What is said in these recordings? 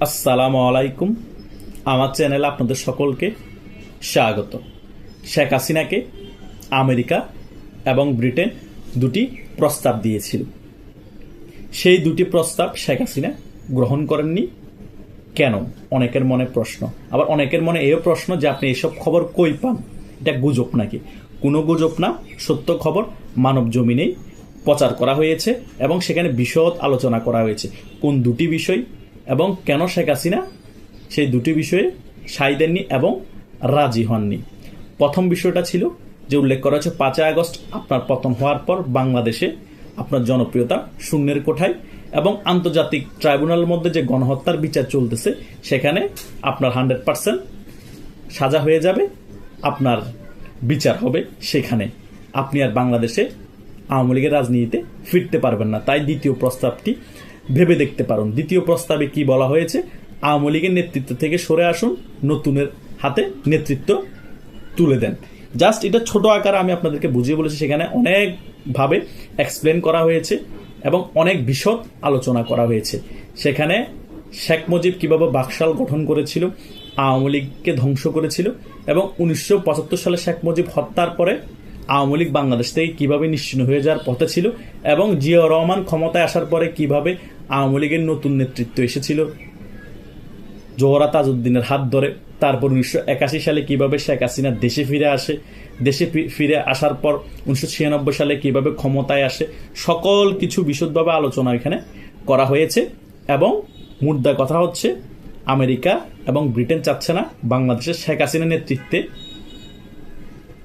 আসসালামু আলাইকুম। আমার চ্যানেলে আপনাদের সকলকে স্বাগত। শেখ হাসিনাকে আমেরিকা এবং ব্রিটেন দুটি প্রস্তাব দিয়েছিল। সেই দুটি প্রস্তাব শেখ হাসিনা গ্রহণ করেননি। কেন? অনেকের মনে প্রশ্ন। আবার অনেকের মনে এও প্রশ্ন যে আপনি এসব খবর কই পান? এটা গুজব নাকি? কোনো গুজব না, সত্য খবর মানব জমিনেই প্রচার করা হয়েছে এবং সেখানে বিশদ আলোচনা করা হয়েছে। কোন দুটি বিষয় এবং কেন শেখ হাসিনা সেই দুটি বিষয়ে সাই দেননি এবং রাজি হননি। প্রথম বিষয়টা ছিল যে উল্লেখ করা হয়েছে, পাঁচই আগস্ট আপনার পতন হওয়ার পর বাংলাদেশে আপনার জনপ্রিয়তা শূন্যের কোঠায় এবং আন্তর্জাতিক ট্রাইব্যুনালের মধ্যে যে গণহত্যার বিচার চলতেছে, সেখানে আপনার হান্ড্রেড পার্সেন্ট সাজা হয়ে যাবে, আপনার বিচার হবে সেখানে। আপনি আর বাংলাদেশে আওয়ামী লীগের রাজনীতিতে ফিরতে পারবেন না। তাই দ্বিতীয় প্রস্তাবটি ভেবে দেখতে পারুন। দ্বিতীয় প্রস্তাবে কি বলা হয়েছে? আওয়ামী লীগের নেতৃত্ব থেকে সরে আসুন, নতুনের হাতে নেতৃত্ব তুলে দেন। জাস্ট এটা ছোট আকারে আমি আপনাদেরকে বুঝিয়ে বলেছি, সেখানে অনেকভাবে এক্সপ্লেন করা হয়েছে এবং অনেক বিশদ আলোচনা করা হয়েছে। সেখানে শেখ মুজিব কীভাবে বাকশাল গঠন করেছিল, আওয়ামী লীগকে ধ্বংস করেছিল এবং উনিশশো পঁচাত্তর সালে শেখ মুজিব হত্যার পরে আওয়ামী লীগ বাংলাদেশ থেকে কীভাবে নিশ্চিন্ন হয়ে যাওয়ার পথে ছিল এবং জিয়াউর রহমান ক্ষমতায় আসার পরে কীভাবে আওয়ামী লীগের নতুন নেতৃত্ব এসেছিল? জোহরা তাজউদ্দিনের হাত ধরে, তারপর উনিশশো একাশি সালে কীভাবে শেখ হাসিনা দেশে ফিরে আসে, দেশে ফিরে আসার পর উনিশশো ছিয়ানব্বই সালে কীভাবে ক্ষমতায় আসে, সকল কিছু বিশদভাবে আলোচনা এখানে করা হয়েছে এবং মুদ্রা কথা হচ্ছে, আমেরিকা এবং ব্রিটেন চাচ্ছে না বাংলাদেশের শেখ হাসিনা নেতৃত্বে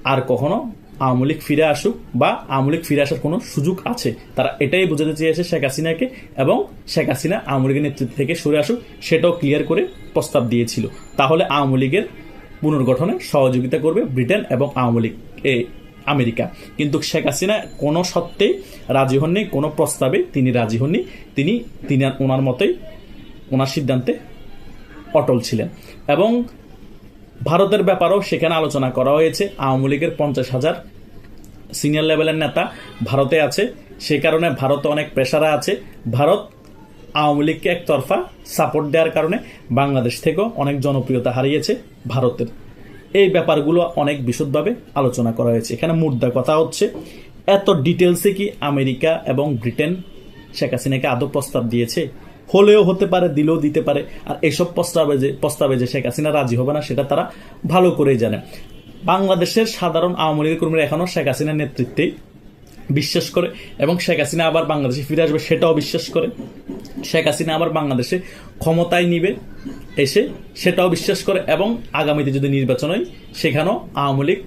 আর কখনো আওয়ামী লীগ ফিরে আসুক বা আওয়ামী লীগ ফিরে আসার কোনো সুযোগ আছে, তারা এটাই বোঝাতে চেয়েছে শেখ হাসিনাকে এবং শেখ হাসিনা আওয়ামী লীগের নেতৃত্ব থেকে সরে আসুক, সেটাও ক্লিয়ার করে প্রস্তাব দিয়েছিল। তাহলে আওয়ামী লীগের পুনর্গঠনে সহযোগিতা করবে ব্রিটেন এবং আওয়ামী লীগ এ, আমেরিকা। কিন্তু শেখ হাসিনা কোনো সত্ত্বেই রাজি হননি, কোনো প্রস্তাবে তিনি রাজি হননি। তিনি তিনি ওনার মতোই ওনার সিদ্ধান্তে অটল ছিলেন। এবং ভারতের ব্যাপারেও সেখানে আলোচনা করা হয়েছে। আওয়ামী লীগের পঞ্চাশ হাজার সিনিয়র লেভেলের নেতা ভারতে আছে। সে কারণে ভারতে অনেক প্রেশারে আছে। ভারত আওয়ামী লীগকে একতরফা সাপোর্ট দেওয়ার কারণে বাংলাদেশ থেকেও অনেক জনপ্রিয়তা হারিয়েছে ভারতের। এই ব্যাপারগুলো অনেক বিশদভাবে আলোচনা করা হয়েছে। এখানে মুদ্রা কথা হচ্ছে, এত ডিটেলসে কি আমেরিকা এবং ব্রিটেন শেখ হাসিনাকে আদৌ প্রস্তাব দিয়েছে? হলেও হতে পারে, দিলেও দিতে পারে। আর এসব প্রস্তাবে যে প্রস্তাবে যে শেখ হাসিনা রাজি হবে না, সেটা তারা ভালো করেই জানে। বাংলাদেশের সাধারণ আওয়ামী লীগের কর্মীরা এখনও শেখ হাসিনার নেতৃত্বেই বিশ্বাস করে এবং শেখ হাসিনা আবার বাংলাদেশে ফিরে আসবে সেটাও বিশ্বাস করে। শেখ হাসিনা আবার বাংলাদেশে ক্ষমতায় নিবে, এসে সেটাও বিশ্বাস করে এবং আগামীতে যদি নির্বাচন হয়, সেখানেও আওয়ামী লীগ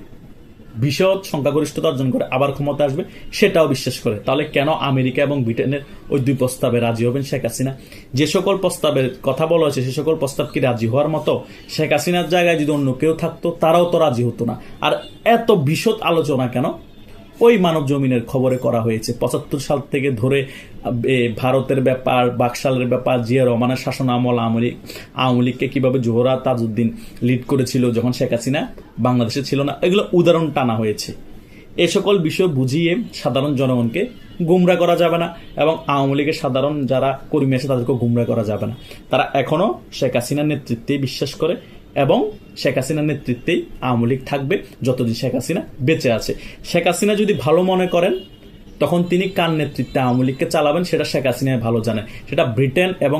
বিশদ সংখ্যাগরিষ্ঠতা অর্জন করে আবার ক্ষমতা আসবে, সেটাও বিশ্বাস করে। তাহলে কেন আমেরিকা এবং ব্রিটেনের ওই দুই প্রস্তাবে রাজি হবেন শেখ হাসিনা? যে সকল প্রস্তাবের কথা বলা হয়েছে, সে সকল প্রস্তাব কি রাজি হওয়ার মতো? শেখ হাসিনার জায়গায় যদি অন্য কেউ থাকতো, তারাও তো রাজি হতো না। আর এত বিশদ আলোচনা কেন? ওই মানব জমিনের খবরে করা হয়েছে। পঁচাত্তর সাল থেকে ধরে ভারতের ব্যাপার, বাকশালের ব্যাপার, জিয়া রহমানের শাসন আমল আওয়ামী লীগ, আওয়ামী লীগকে কীভাবে জোহরা তাজউদ্দিন লিড করেছিল যখন শেখ হাসিনা বাংলাদেশে ছিল না, এগুলো উদাহরণ টানা হয়েছে। এ সকল বিষয় বুঝিয়ে সাধারণ জনগণকে গুমরা করা যাবে না এবং আওয়ামী লীগের সাধারণ যারা কর্মী আছে তাদেরকে গুমরা করা যাবে না। তারা এখনও শেখ হাসিনার নেতৃত্বে বিশ্বাস করে এবং শেখ হাসিনার নেতৃত্বেই আওয়ামী লীগ থাকবে যতদিন শেখ হাসিনা বেঁচে আছে। শেখ হাসিনা যদি ভালো মনে করেন, তখন তিনি কার নেতৃত্বে আওয়ামী লীগকে চালাবেন সেটা শেখ হাসিনায় ভালো জানে। সেটা ব্রিটেন এবং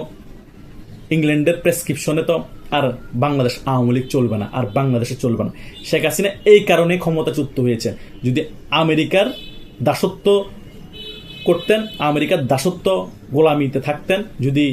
ইংল্যান্ডের প্রেসক্রিপশনে তো আর বাংলাদেশ আওয়ামী লীগ চলবে না, আর বাংলাদেশে চলবে না। শেখ হাসিনা এই কারণেই ক্ষমতাচ্যুত হয়েছে। যদি আমেরিকার দাসত্ব করতেন, আমেরিকার দাসত্ব গোলামিতে থাকতেন, যদি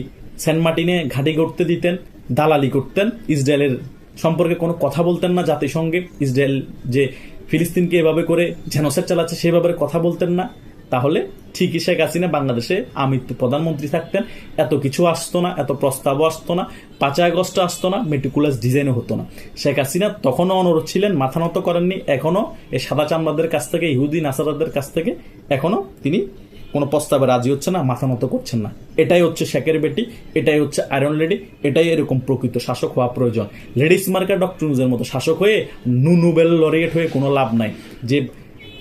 সেন্ট মার্টিনে ঘাঁটি গড়তে দিতেন দালালি করতেন। ইসরায়েলের সম্পর্কে কোনো কথা বলতেন না জাতিসংঘে। ইসরায়েল যে ফিলিস্তিনকে এভাবে করে জেনোসাইড চালাচ্ছে, সেভাবে কথা বলতেন না। তাহলে ঠিকই শেখ হাসিনা বাংলাদেশে আমৃত্যু প্রধানমন্ত্রী থাকতেন। এত কিছু আসতো না, এত প্রস্তাবও আসতো না পাঁচই আগস্ট আসতো না মেটিকুলাস ডিজাইনও হতো না। শেখ হাসিনা তখনও অনুরোধ ছিলেন, মাথা নত করেননি, এখনও এই সাদা চামড়াদের কাছ থেকে, ইহুদি নাসারাদের কাছ থেকে, এখনও তিনি কোনো প্রস্তাবে রাজি হচ্ছে না, মাথা নত করছেন না। এটাই হচ্ছে শেখের বেটি, এটাই হচ্ছে আয়রন লেডি এটাই এরকম প্রকৃত শাসক হওয়া প্রয়োজন। লেডিস মার্কার ডক্টর মতো শাসক হয়ে নু নোবেল লরিয়েট হয়ে কোনো লাভ নাই। যে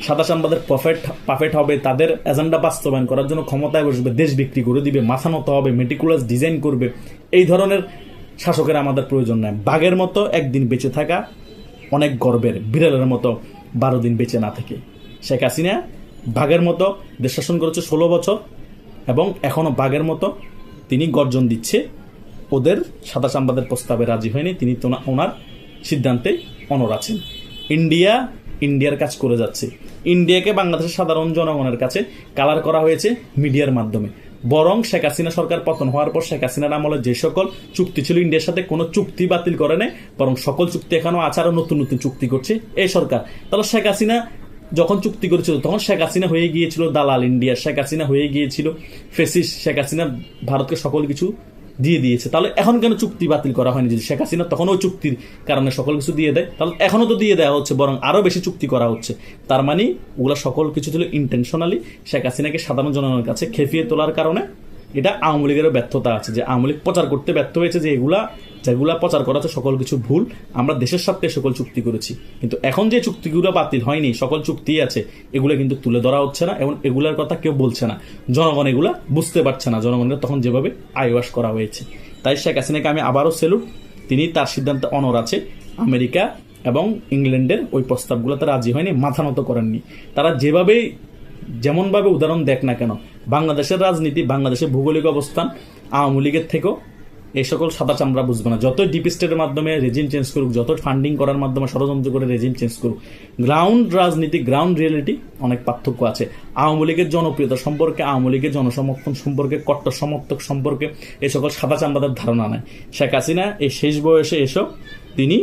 সাদা সাম্বাদের প্রফিট পারফেক্ট হবে, তাদের এজেন্ডা বাস্তবায়ন করার জন্য ক্ষমতায় বসবে, দেশ বিক্রি করে দিবে, মাথা নত হবে মেটিকুলাস ডিজাইন করবে, এই ধরনের শাসকের আমাদের প্রয়োজন নাই। বাঘের মতো একদিন বেঁচে থাকা অনেক গর্বের, বিড়ালের মতো বারো দিন বেঁচে না থেকে। শেখ হাসিনা বাঘের মতো দেশ শাসন করেছে ষোলো বছর এবং এখনও বাঘের মতো তিনি গর্জন দিচ্ছে। ওদের সাদা সাম্বাদের প্রস্তাবে রাজি হয়নি। তিনি তো ওনার সিদ্ধান্তে অনর আছেন। ইন্ডিয়া, ইন্ডিয়ার কাজ করে যাচ্ছে। ইন্ডিয়াকে বাংলাদেশের সাধারণ জনগণের কাছে কালার করা হয়েছে মিডিয়ার মাধ্যমে। বরং শেখ হাসিনা সরকার পতন হওয়ার পর শেখ হাসিনার আমলে যে সকল চুক্তি ছিল ইন্ডিয়ার সাথে কোনো চুক্তি বাতিল করে নেয় বরং সকল চুক্তি এখনও আছে আরও নতুন নতুন চুক্তি করছে এই সরকার। তাহলে শেখ হাসিনা যখন চুক্তি করেছিল, তখন শেখ হাসিনা হয়ে গিয়েছিল, দালাল ইন্ডিয়া, শেখ হাসিনা হয়ে গিয়েছিল ফেসিস শেখ হাসিনা ভারতকে সকল কিছু দিয়ে দিয়েছে। তাহলে এখন কেন চুক্তি বাতিল করা হয়নি? যদি শেখ হাসিনা তখন ওই চুক্তির কারণে সকল কিছু দিয়ে দেয়, তাহলে এখনও তো দিয়ে দেওয়া হচ্ছে, বরং আরও বেশি চুক্তি করা হচ্ছে। তার মানে ওগুলো সকল কিছু ছিল ইন্টেনশনালি শেখ হাসিনাকে সাধারণ জনগণের কাছে খেপিয়ে তোলার কারণে। এটা আওয়ামী লীগেরও ব্যর্থতা আছে যে আওয়ামী লীগ প্রচার করতে ব্যর্থ হয়েছে যে এগুলা, যেগুলা প্রচার করা হচ্ছে সকল কিছু ভুল, আমরা দেশের স্বার্থে সকল চুক্তি করেছি। কিন্তু এখন যে চুক্তিগুলো বাতিল হয়নি, সকল চুক্তি আছে, এগুলো কিন্তু তুলে ধরা হচ্ছে না এবং এগুলার কথা কেউ বলছে না। জনগণ এগুলা বুঝতে পারছে না। জনগণের তখন যেভাবে আইওয়াস করা হয়েছে। তাই শেখ হাসিনাকে আমি আবারও সেলুট তিনি তার সিদ্ধান্তে অনর আছে। আমেরিকা এবং ইংল্যান্ডের ওই প্রস্তাবগুলোতে রাজি হয়নি, মাথা নত করেননি। তারা যেভাবে যেমনভাবে উদাহরণ দেখ না কেন, বাংলাদেশের রাজনীতি বাংলাদেশের ভৌগোলিক অবস্থান, আওয়ামী লীগের থেকেও এই সকল সাদা চামড়া বুঝবে না। যতই ডিপ স্টেটের মাধ্যমে রেজিম চেঞ্জ করুক যত ফান্ডিং করার মাধ্যমে ষড়যন্ত্র করে রেজিম চেঞ্জ করুক গ্রাউন্ড রাজনীতি গ্রাউন্ড রিয়েলিটি অনেক পার্থক্য আছে। আওয়ামী লীগের জনপ্রিয়তা সম্পর্কে, আওয়ামী লীগের জনসমর্থন সম্পর্কে কট্টর সমর্থক সম্পর্কে এই সকল সাদা চামড়াদের ধারণা নাই। শেখ হাসিনা এই শেষ বয়সে এসব তিনি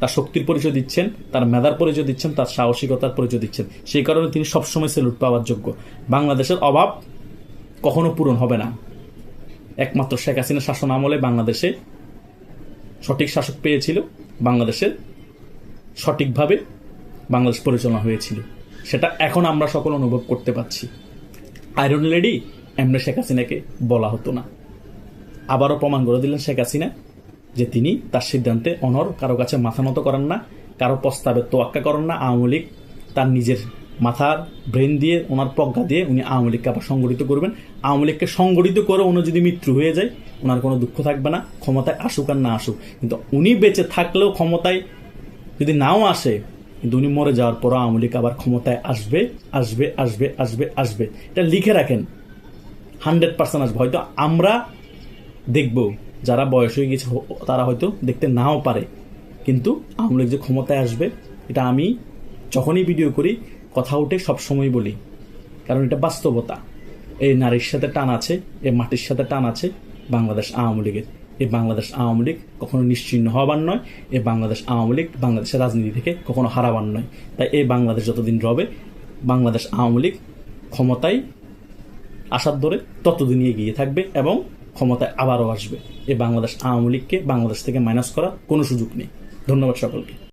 তার শক্তির পরিচয় দিচ্ছেন, তার মেধার পরিচয় দিচ্ছেন, তার সাহসিকতার পরিচয় দিচ্ছেন। সেই কারণে তিনি সবসময় সেলুট পাওয়ার যোগ্য। বাংলাদেশের অভাব কখনো পূরণ হবে না। একমাত্র শেখ হাসিনা শাসন আমলে বাংলাদেশে সঠিক শাসক পেয়েছিল, বাংলাদেশের সঠিকভাবে বাংলাদেশ পরিচালনা হয়েছিল। সেটা এখন আমরা সকল অনুভব করতে পারছি। আয়রন লেডি এমনি শেখ হাসিনাকে বলা হতো না। আবারও প্রমাণ করে দিলেন শেখ হাসিনা যে তিনি তার সিদ্ধান্তে অনর, কারও কাছে মাথা নত করেন না, কারও প্রস্তাবে তোয়াক্কা করেন না, আওয়ামী লীগ তার নিজের মাথার ব্রেন দিয়ে, ওনার প্রজ্ঞা দিয়ে উনি আওয়ামী লীগকে আবার সংগঠিত করবেন। আওয়ামী লীগকে সংগঠিত করে উনি যদি মৃত্যু হয়ে যায় ওনার কোনো দুঃখ থাকবে না, ক্ষমতায় আসুক আর না আসুক। কিন্তু উনি বেঁচে থাকলেও ক্ষমতায় যদি নাও আসে, কিন্তু উনি মরে যাওয়ার পর আওয়ামী লীগ আবার ক্ষমতায় আসবে আসবে আসবে আসবে আসবে। এটা লিখে রাখেন। হান্ড্রেড পার্সেন্ট আসবে। হয়তো আমরা দেখব যারা বয়স হয়ে গেছে তারা হয়তো দেখতে নাও পারে। কিন্তু আওয়ামী লীগ যে ক্ষমতায় আসবে, এটা আমি যখনই ভিডিও করি, কথা উঠে সবসময় বলি। কারণ এটা বাস্তবতা। এই নারীর সাথে টান আছে, এই মাটির সাথে টান আছে, বাংলাদেশ আওয়ামী লীগের। এই বাংলাদেশ আওয়ামী লীগ কখনো নিশ্চিহ্ন হবার নয়, এই বাংলাদেশ আওয়ামী লীগ বাংলাদেশের রাজনীতি থেকে কখনো হারাবার নয়। তাই এই বাংলাদেশ যতদিন রবে, বাংলাদেশ আওয়ামী লীগ ক্ষমতায় আসার ধরে ততদিন এগিয়ে থাকবে এবং ক্ষমতায় আবারও আসবে। এই বাংলাদেশ আওয়ামী লীগকে বাংলাদেশ থেকে মাইনাস করার কোনো সুযোগ নেই। ধন্যবাদ সকলকে।